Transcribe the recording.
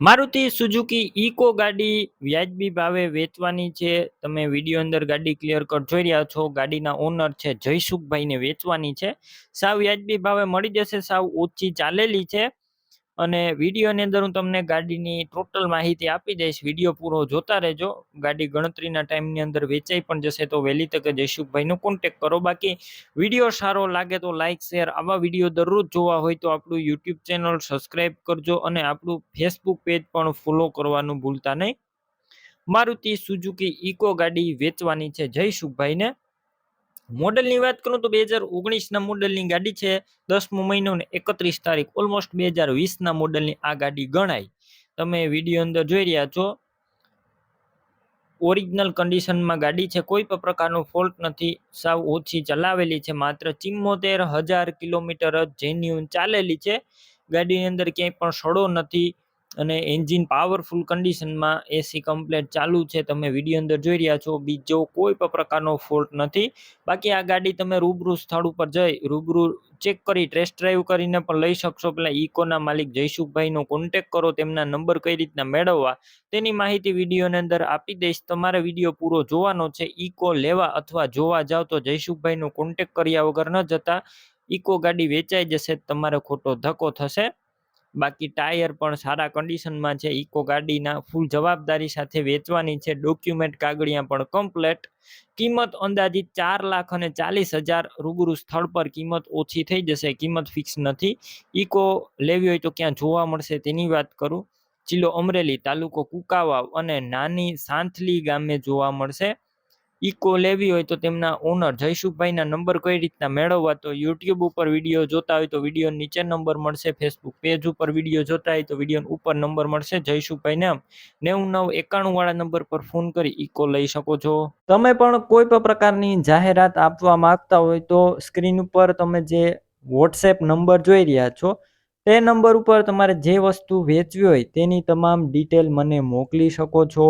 Maruti Suzuki eco ગાડી વ્યાજબી ભાવે વેચવાની છે. તમે વીડિયો અંદર ગાડી ક્લિયર કટ જોઈ રહ્યા છો. ગાડીના ઓનર છે જયસુખભાઈને વેચવાની છે. સાવ વ્યાજબી ભાવે મળી જશે, સાવ ઓછી ચાલેલી છે. અને વિડીયોની અંદર હું તમને ગાડીની ટોટલ માહિતી આપી દઈશ. વીડિયો પૂરો જોતા રહેજો. ગાડી ગણતરીના ટાઈમની અંદર વેચાઈ પણ જશે તો વહેલી તકે જયસુખભાઈનો કોન્ટેક કરો. બાકી વીડિયો સારો લાગે તો લાઇક શેર આવા વીડિયો દરરોજ જોવા હોય તો આપણું યુટ્યુબ ચેનલ સબસ્ક્રાઈબ કરજો અને આપણું ફેસબુક પેજ પણ ફોલો કરવાનું ભૂલતા નહીં. મારુતિ સુઝુકી ઇકો ગાડી વેચવાની છે. જયસુખભાઈને મોડલની વાત કરું તો બે હજાર ઓગણીસના મોડલની ગાડી છે. દસમો મહિનો ને એકત્રીસ તારીખ. ઓલમોસ્ટ બે હજાર વીસના મોડલની આ ગાડી ગણાય. તમે વીડિયો અંદર જોઈ રહ્યા છો. ઓરિજિનલ કન્ડિશનમાં ગાડી છે. કોઈ પણ પ્રકારનો ફોલ્ટ નથી. સાવ ઓછી ચલાવેલી છે. માત્ર ચિમ્મોતેર હજાર કિલોમીટર જ જેન્યુન ચાલેલી છે. ગાડીની અંદર ક્યાંય પણ સડો નથી. અને એન્જિન પાવરફુલ કન્ડિશનમાં એસી કમ્પ્લેટ ચાલુ છે. તમે વીડિયો અંદર જોઈ રહ્યા છો. બીજો કોઈ પણ પ્રકારનો ફોલ્ટ નથી. બાકી આ ગાડી તમે રૂબરૂ સ્થળ ઉપર જઈ રૂબરૂ ચેક કરી ટેસ્ટ ડ્રાઈવ કરીને પણ લઈ શકશો. પેલા ઇકોના માલિક જયસુખભાઈનો કોન્ટેક કરો, તેમના નંબર કઈ રીતના મેળવવા, તેની માહિતી વિડીયોની અંદર આપી દઈશ. તમારે વીડિયો પૂરો જોવાનો છે. ઇકો લેવા અથવા જોવા જાવ તો જયસુખભાઈનો કોન્ટેક કર્યા વગર ન જતા. ઇકો ગાડી વેચાઈ જશે, તમારે ખોટો ધક્કો થશે. બાકી ટાયર પણ સારા કન્ડિશનમાં છે. ઇકો ગાડીના ફૂલ જવાબદારી સાથે વેચવાની છે. ડોક્યુમેન્ટ કાગળિયા પણ કમ્પ્લેટ કિંમત અંદાજિત ચાર લાખ અને ચાલીસ હજાર રૂબરૂ સ્થળ પર કિંમત ઓછી થઈ જશે. કિંમત ફિક્સ નથી. ઇકો લેવી હોય તો ક્યાં જોવા મળશે તેની વાત કરું. જિલ્લો અમરેલી તાલુકો કુકાવાવ અને નાની સાંથલી ગામે જોવા મળશે. ઇકો લેવી હોય તો તેમના ઓનર જયસુખભાઈના નંબર કઈ રીતના મેળવવા તો યુટ્યુબ ઉપર વીડિયો જોતા હોય તો વીડિયો નીચે નંબર મળશે ફેસબુક પેજ ઉપર વીડિયો જોતા હોય તો વીડિયો ઉપર નંબર મળશે, જયસુખભાઈને નેવું નવ એકાણું વાળા નંબર પર ફોન કરી ઇકો લઈ શકો છો. તમે પણ કોઈ પણ પ્રકારની જાહેરાત આપવા માંગતા હોય તો સ્ક્રીન ઉપર તમે જે વોટ્સએપ નંબર જોઈ રહ્યા છો, તે નંબર ઉપર તમારે જે વસ્તુ વેચવી હોય તેની તમામ ડિટેલ મને મોકલી શકો છો.